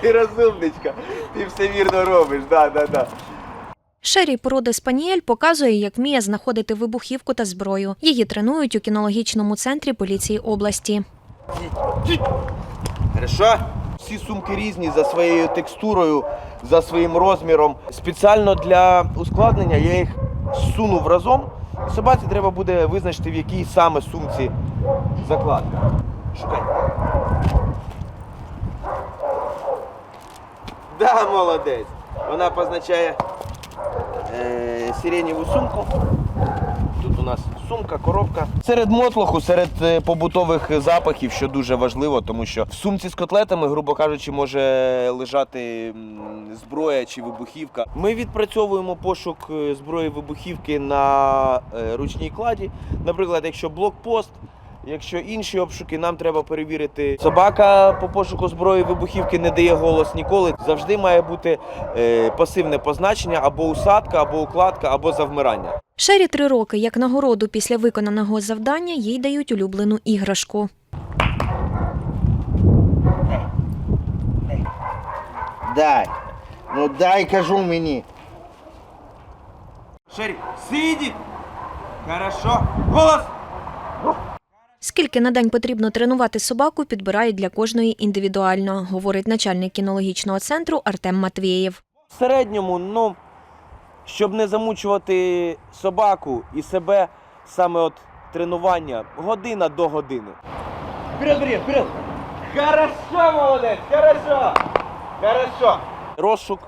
Ти розумничка, ти все вірно робиш, да, да, да. Шері породи спаніель показує, як вміє знаходити вибухівку та зброю. Її тренують у кінологічному центрі поліції області. Хорошо? Всі сумки різні за своєю текстурою, за своїм розміром. Спеціально для ускладнення я їх зсунув разом. Собаці треба буде визначити, в якій саме сумці закладка. Шукай. Да, молодець. Вона позначає е, сиренєву сумку. Тут у нас сумка, коробка. Серед мотлоху, серед е, побутових запахів, що дуже важливо, тому що в сумці з котлетами, грубо кажучи, може лежати зброя чи вибухівка. Ми відпрацьовуємо пошук е, зброї вибухівки на е, ручній кладі. Наприклад, якщо блокпост. Якщо інші обшуки, нам треба перевірити. Собака по пошуку зброї вибухівки не дає голос ніколи. Завжди має бути е, пасивне позначення або усадка, або укладка, або завмирання. Шері три роки. Як нагороду після виконаного завдання їй дають улюблену іграшку. Дай. Ну дай, кажу мені. Шері, сидіть! Хорошо. Голос! Скільки на день потрібно тренувати собаку, підбирають для кожної індивідуально, говорить начальник кінологічного центру Артем Матвєєв. В середньому, ну, щоб не замучувати собаку і себе, саме от тренування, година до години. Вперед, вперед, вперед! Хорошо, молодець, хорошо! Хорошо! Розшук,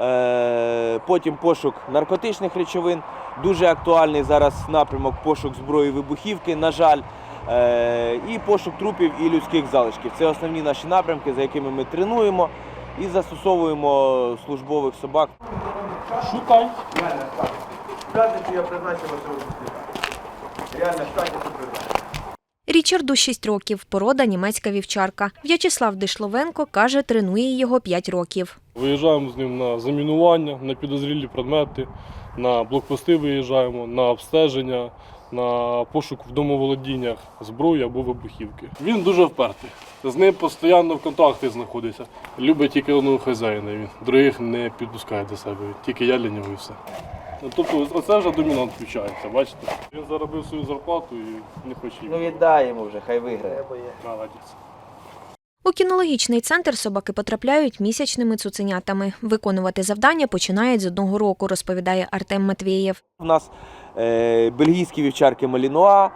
е- потім пошук наркотичних речовин. Дуже актуальний зараз напрямок пошук зброї вибухівки, на жаль. Е- і пошук трупів і людських залишків. Це основні наші напрямки, за якими ми тренуємо і застосовуємо службових собак. Шукай. Я Реально що. Річарду 6 років, порода німецька вівчарка. В'ячеслав Дишловенко каже, тренує його 5 років. Виїжджаємо з ним на замінування, на підозрілі предмети, на блокпости виїжджаємо, на обстеження, на пошук в домоволодіннях зброї або вибухівки. Він дуже впертий. З ним постійно в контакті знаходиться. Любить тільки одного хазяїна. Він других не підпускає до себе. Тільки я для нього і все. Ну, Тобто, оце вже домінант включається, бачите? Він заробив свою зарплату і не хоче Ну віддай йому вже, хай виграє. Молодець. У кінологічний центр собаки потрапляють місячними цуценятами. Виконувати завдання починають з одного року, розповідає Артем Матвєєв. У нас бельгійські вівчарки Малінуа,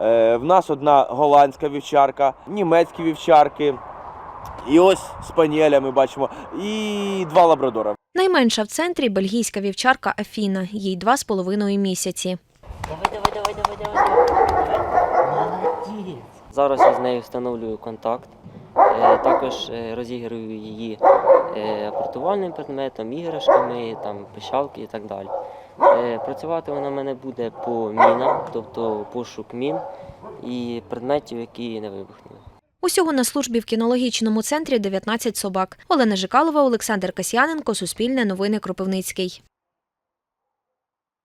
е, в нас одна голландська вівчарка, німецькі вівчарки. І ось спаніеля ми бачимо, і два лабрадора. Найменша в центрі бельгійська вівчарка Афіна, їй два з половиною місяці. Зараз я з нею встановлюю контакт. Е, Також е, розіграю її е, апортувальним предметом, іграшками, там, пищалки і так далі. Е, Працювати вона в мене буде по мінам, тобто пошук мін і предметів, які не вибухнули. Усього на службі в кінологічному центрі 19 собак. Олена Жикалова, Олександр Касьяненко, Суспільне новини Кропивницький.